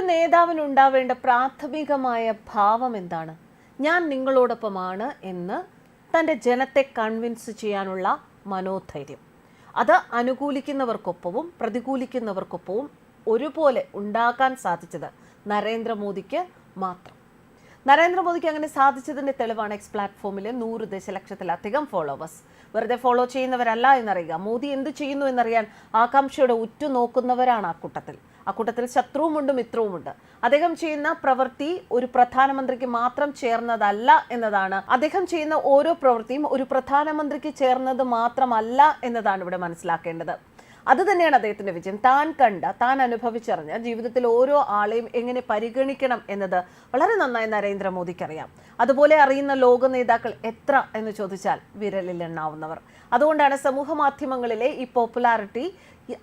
ഒരു നേതാവിന് ഉണ്ടാവേണ്ട പ്രാഥമികമായ ഭാവം എന്താണ്? ഞാൻ നിങ്ങളോടൊപ്പമാണ് എന്ന് തന്റെ ജനത്തെ കൺവിൻസ് ചെയ്യാനുള്ള മനോധൈര്യം. അത് അനുകൂലിക്കുന്നവർക്കൊപ്പവും പ്രതികൂലിക്കുന്നവർക്കൊപ്പവും ഒരുപോലെ ഉണ്ടാക്കാൻ സാധിച്ചത് നരേന്ദ്രമോദിക്ക് മാത്രം. നരേന്ദ്രമോദിക്ക് അങ്ങനെ സാധിച്ചതിന്റെ തെളിവാണ് എക്സ് പ്ലാറ്റ്ഫോമിൽ നൂറ് ദശലക്ഷത്തിലധികം ഫോളോവേഴ്സ് വെറുതെ ഫോളോ ചെയ്യുന്നവരല്ല എന്നറിയുക. മോദി എന്ത് ചെയ്യുന്നു എന്നറിയാൻ ആകാംക്ഷയോടെ ഉറ്റുനോക്കുന്നവരാണ് ആ കൂട്ടത്തിൽ. ആ കൂട്ടത്തിൽ ശത്രുവുമുണ്ട് മിത്രവുമുണ്ട്. അദ്ദേഹം ചെയ്യുന്ന പ്രവൃത്തി ഒരു പ്രധാനമന്ത്രിക്ക് മാത്രം ചേർന്നതല്ല എന്നതാണ്. അദ്ദേഹം ചെയ്യുന്ന ഓരോ പ്രവൃത്തിയും ഒരു പ്രധാനമന്ത്രിക്ക് ചേർന്നത് മാത്രമല്ല എന്നതാണ് ഇവിടെ മനസ്സിലാക്കേണ്ടത്. അത് തന്നെയാണ് അദ്ദേഹത്തിന്റെ വിജയം. താൻ കണ്ട താൻ അനുഭവിച്ചറിഞ്ഞ ജീവിതത്തിൽ ഓരോ ആളെയും എങ്ങനെ പരിഗണിക്കണം എന്നത് വളരെ നന്നായി നരേന്ദ്രമോദിക്ക് അറിയാം അതുപോലെ അറിയുന്ന ലോക നേതാക്കൾ എത്ര എന്ന് ചോദിച്ചാൽ വിരലിൽ എണ്ണാവുന്നവർ. അതുകൊണ്ടാണ് സമൂഹ മാധ്യമങ്ങളിലെ ഈ പോപ്പുലാരിറ്റി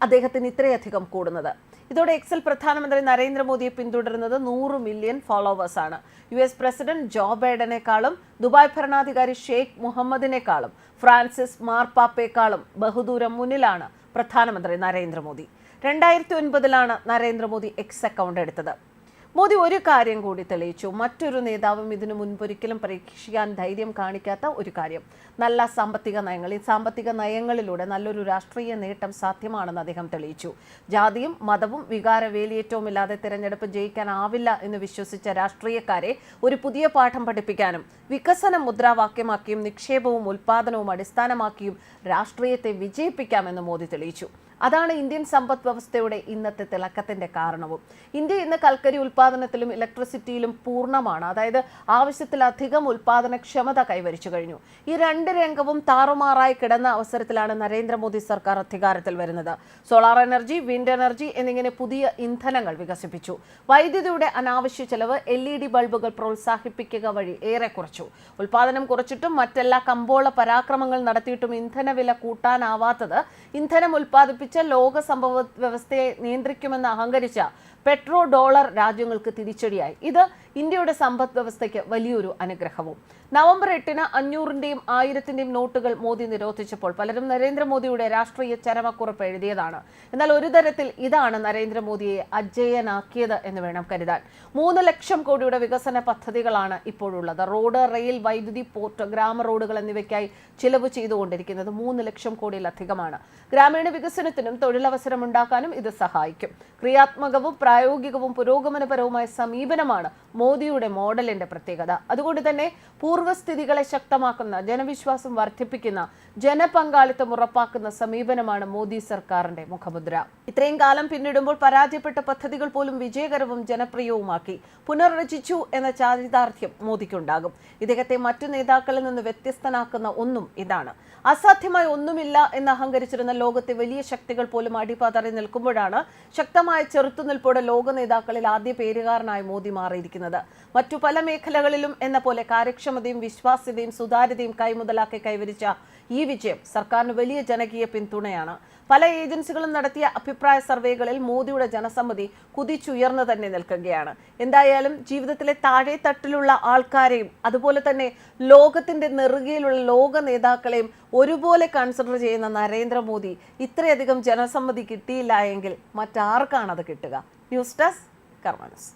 അദ്ദേഹത്തിന് ഇത്രയധികം കൂടുന്നത്. ഇതോടെ എക്സൽ പ്രധാനമന്ത്രി നരേന്ദ്രമോദിയെ പിന്തുടരുന്നത് നൂറ് മില്യൺ ഫോളോവേഴ്സ് ആണ്. യു എസ് പ്രസിഡന്റ് ജോ ബൈഡനേക്കാളും ദുബായ് ഭരണാധികാരി ഷെയ്ഖ് മുഹമ്മദിനേക്കാളും ഫ്രാൻസിസ് മാർപ്പാപ്പയെക്കാളും ബഹുദൂരം മുന്നിലാണ് പ്രധാനമന്ത്രി നരേന്ദ്രമോദി. രണ്ടായിരത്തി ഒൻപതിലാണ് നരേന്ദ്രമോദി എക്സ് അക്കൗണ്ട് എടുത്തത്. മോദി ഒരു കാര്യം കൂടി തെളിയിച്ചു. മറ്റൊരു നേതാവും ഇതിനു മുൻപൊരിക്കലും പരീക്ഷിക്കാൻ ധൈര്യം കാണിക്കാത്ത ഒരു കാര്യം. നല്ല സാമ്പത്തിക നയങ്ങൾ ഈ സാമ്പത്തിക നയങ്ങളിലൂടെ നല്ലൊരു രാഷ്ട്രീയ നേട്ടം സാധ്യമാണെന്ന് അദ്ദേഹം തെളിയിച്ചു. ജാതിയും മതവും വികാര വേലിയേറ്റവുമില്ലാതെ തിരഞ്ഞെടുപ്പ് ജയിക്കാനാവില്ല എന്ന് വിശ്വസിച്ച രാഷ്ട്രീയക്കാരെ ഒരു പുതിയ പാഠം പഠിപ്പിക്കാനും വികസന മുദ്രാവാക്യമാക്കിയും നിക്ഷേപവും ഉൽപാദനവും അടിസ്ഥാനമാക്കിയും രാഷ്ട്രീയത്തെ വിജയിപ്പിക്കാമെന്ന് മോദി തെളിയിച്ചു. അതാണ് ഇന്ത്യൻ സമ്പദ് വ്യവസ്ഥയുടെ ഇന്നത്തെ തിളക്കത്തിന്റെ കാരണവും. ഇന്ത്യ ഇന്ന് കൽക്കരി ഉൽപാദനത്തിലും ഇലക്ട്രിസിറ്റിയിലും പൂർണമാണ്. അതായത് ആവശ്യത്തിലധികം ഉൽപാദനക്ഷമത കൈവരിച്ചു കഴിഞ്ഞു. ഈ രണ്ട് രംഗവും താറുമാറായി കിടന്ന അവസരത്തിലാണ് നരേന്ദ്രമോദി സർക്കാർ അധികാരത്തിൽ വരുന്നത്. സോളാർ എനർജി വിൻഡ് എനർജി എന്നിങ്ങനെ പുതിയ ഇന്ധനങ്ങൾ വികസിപ്പിച്ചു. വൈദ്യുതിയുടെ അനാവശ്യ ചെലവ് എൽ ഇ ഡി ബൾബുകൾ പ്രോത്സാഹിപ്പിക്കുക വഴി ഏറെ കുറച്ചു. ഉൽപാദനം കുറച്ചിട്ടും മറ്റെല്ലാ കമ്പോള പരാക്രമങ്ങൾ നടത്തിയിട്ടും ഇന്ധനവില കൂട്ടാനാവാത്തത് ഇന്ധനം ഉൽപ്പാദിപ്പിച്ച ലോക സംഭവ വ്യവസ്ഥയെ നിയന്ത്രിക്കുമെന്ന് അഹങ്കരിച്ച പെട്രോ ഡോളർ രാജ്യങ്ങൾക്ക് തിരിച്ചടിയായി. ഇത് ഇന്ത്യയുടെ സമ്പദ് വ്യവസ്ഥയ്ക്ക് വലിയൊരു അനുഗ്രഹവും. നവംബർ എട്ടിന് അഞ്ഞൂറിന്റെയും ആയിരത്തിന്റെയും നോട്ടുകൾ മോദി നിരോധിച്ചപ്പോൾ പലരും നരേന്ദ്രമോദിയുടെ രാഷ്ട്രീയ ചരമക്കുറിപ്പ് എഴുതിയതാണ്. എന്നാൽ ഒരു തരത്തിൽ ഇതാണ് നരേന്ദ്രമോദിയെ അജയനാക്കിയത് എന്ന് വേണം കരുതാൻ. മൂന്ന് ലക്ഷം കോടിയുടെ വികസന പദ്ധതികളാണ് ഇപ്പോഴുള്ളത്. റോഡ് റെയിൽ വൈദ്യുതി പോർട്ട് ഗ്രാമ റോഡുകൾ എന്നിവയ്ക്കായി ചിലവ് ചെയ്തുകൊണ്ടിരിക്കുന്നത് മൂന്ന് ലക്ഷം കോടിയിലധികമാണ്. ഗ്രാമീണ വികസനത്തിനും തൊഴിലവസരം ഉണ്ടാക്കാനും ഇത് സഹായിക്കും. ക്രിയാത്മകവും പ്രായോഗികവും പുരോഗമനപരവുമായ സമീപനമാണ് മോദിയുടെ മോഡലിന്റെ പ്രത്യേകത. അതുകൊണ്ട് തന്നെ പൂർവസ്ഥിതികളെ ശക്തമാക്കുന്ന ജനവിശ്വാസം വർദ്ധിപ്പിക്കുന്ന ജനപങ്കാളിത്തം ഉറപ്പാക്കുന്ന സമീപനമാണ് മോദി സർക്കാരിന്റെ മുഖമുദ്ര. ഇത്രയും കാലം പിന്നിടുമ്പോൾ പരാജയപ്പെട്ട പദ്ധതികൾ പോലും വിജയകരവും ജനപ്രിയവുമാക്കി. പുനർരചിച്ചു എന്ന ചാരിതാർത്ഥ്യം മോദിക്കുണ്ടാകും. ഇദ്ദേഹത്തെ മറ്റു നേതാക്കളിൽ നിന്ന് വ്യത്യസ്തനാക്കുന്ന ഒന്നും ഇതാണ്. അസാധ്യമായ ഒന്നുമില്ല എന്ന് അഹങ്കരിച്ചിരുന്ന ലോകത്തെ വലിയ ശക്തികൾ പോലും അടിപതറി നിൽക്കുമ്പോഴാണ് ശക്തമായ ചെറുത്തുനിൽപ്പോടെ ലോക നേതാക്കളിൽ ആദ്യ പേരുകാരനായി മോദി മാറിയിരിക്കുന്നത്. മറ്റു പല മേഖലകളിലും എന്ന പോലെ കാര്യക്ഷമതയും വിശ്വാസ്യതയും സുതാര്യതയും കൈമുതലാക്കി കൈവരിച്ച ഈ വിജയം സർക്കാരിന് വലിയ ജനകീയ പിന്തുണയാണ്. പല ഏജൻസികളും നടത്തിയ അഭിപ്രായ സർവേകളിൽ മോദിയുടെ ജനസമ്മതി കുതിച്ചുയർന്നു തന്നെ നിൽക്കുകയാണ്. എന്തായാലും ജീവിതത്തിലെ താഴെ തട്ടിലുള്ള ആൾക്കാരെയും അതുപോലെ തന്നെ ലോകത്തിന്റെ നെറുകയിലുള്ള ലോക നേതാക്കളെയും ഒരുപോലെ കൺസിഡർ ചെയ്യുന്ന നരേന്ദ്രമോദി ഇത്രയധികം ജനസമ്മതി കിട്ടിയില്ല എങ്കിൽ മറ്റാർക്കാണത് കിട്ടുക? News desk കർമാനസ്